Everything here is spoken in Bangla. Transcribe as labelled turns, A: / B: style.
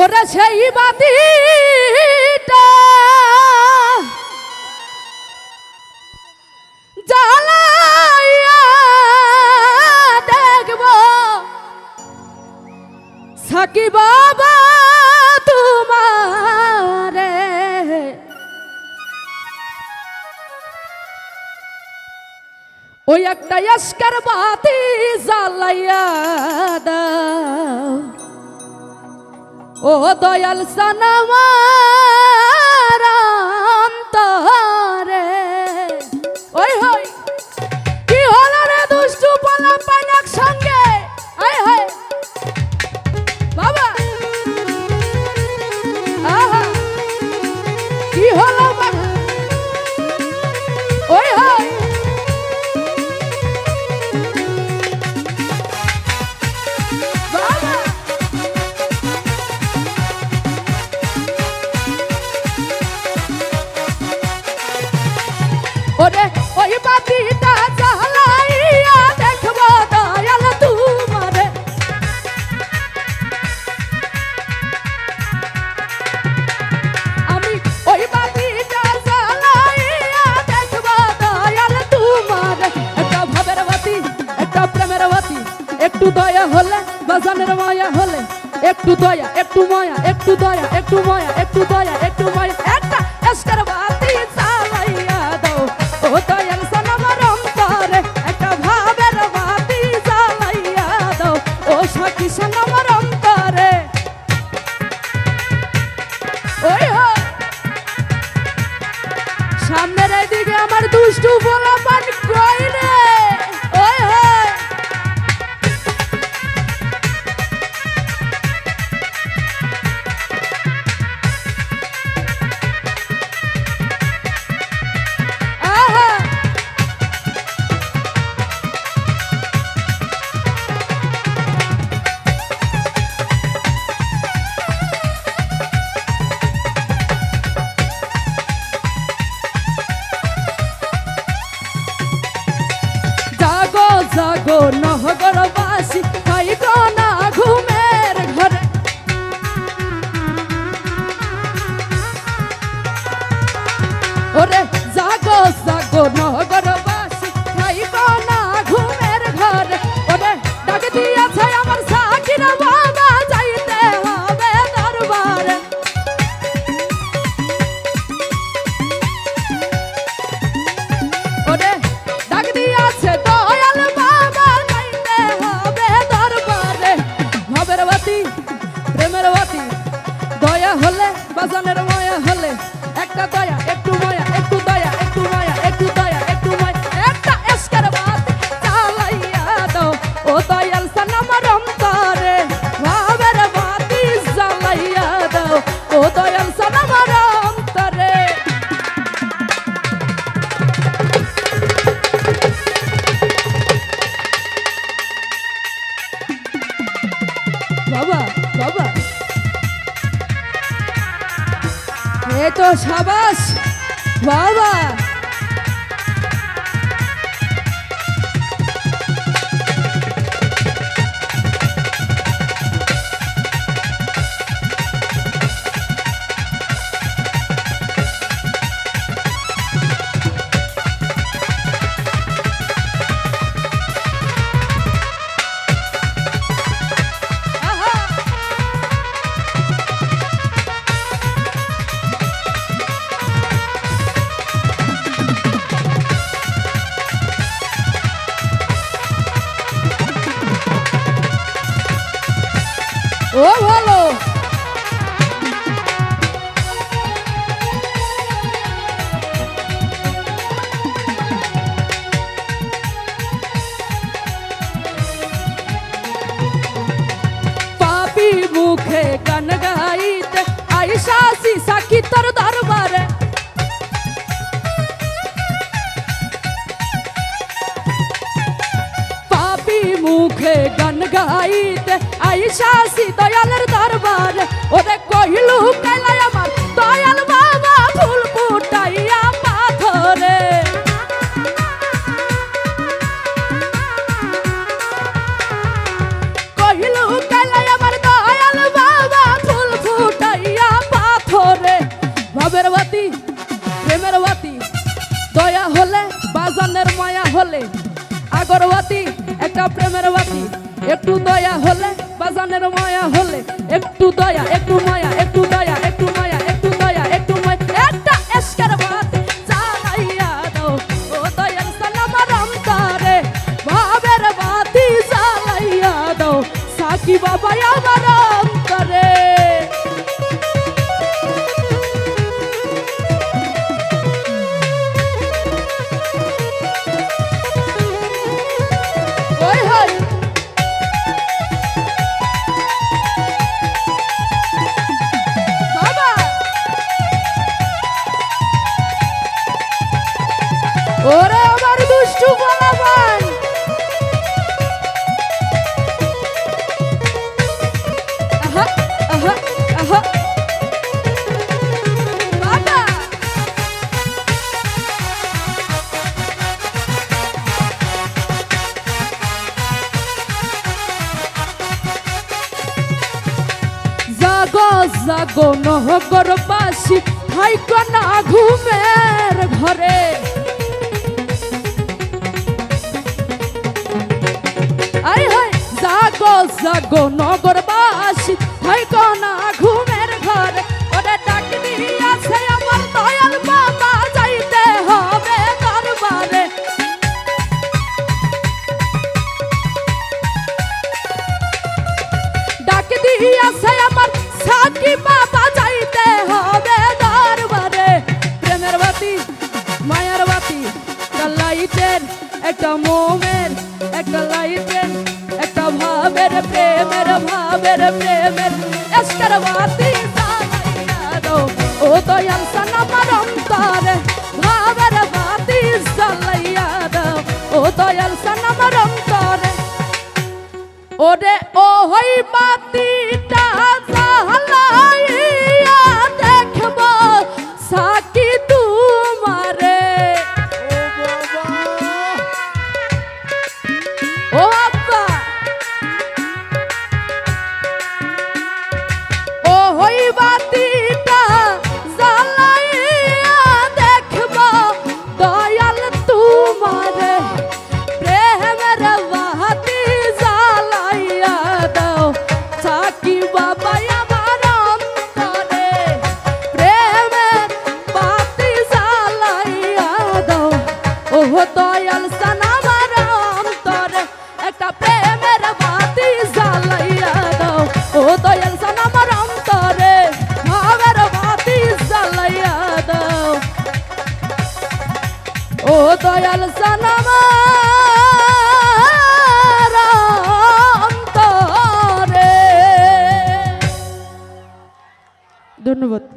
A: ওরে সেই বাতিটা। জ্বালাইয়া দেখব। সাকি বাবা তোমারে। ওই একটা এসকার বাতি জ্বালাইয়া দাও। ও দয়াল সানামার একটা দয়া হলে বাজানের মায়া হলে, একটু দয়া, একটু মায়া, একটু দয়া, একটু মায়া, একটু দয়া, একটু মায়া। দুষ্টু বলা ওরে সাবাস। বাবা। ও ভালো। পাপি মুখে গান গাইতে আইসা মুখে গান গাইতে আইসা সি দয়ালের দরবার ওরে কহিলু কাইলাই আমার দয়াল বাবা, ফুল ফুটাইয়া পাথরে। কহিলু কাইলাই আমার দয়াল বাবা, ফুল ফুটাইয়া পাথরে। ভবের বাতি, প্রেমের বাতি, দয়া হলে, বাজানের মায়া হলে আগরবাতি একটা প্রেমের বাতি একটু দয়া হলে বাজানের মায়া হলে, একটু দয়া, একটু মায়া, একটু দয়া, একটু মায়া, একটু দয়া, একটু মায়া। বাবা আমার জাগো জাগো নহগরবাসী থাইকো না ঘুমের ঘরে। আই হাই জাগো জাগো নগরবাসী থাইকো না ঘুমের ঘরে। ওরে ডাক দিয়াছে আমার দয়াল বাবা, যাইতে হবে দরবারে। ডাক দিয়াছে আমার বাবা যাইতে হবে দরবারে। প্রেমের বাতি, মায়ার বাতি, একটা লাইটের, একটা মোমের, একটা একটা ভাবের, প্রেমের ভাবের, প্রেমের এস্কার বাতি। দয়াল অন্তরে। ধন্যবাদ।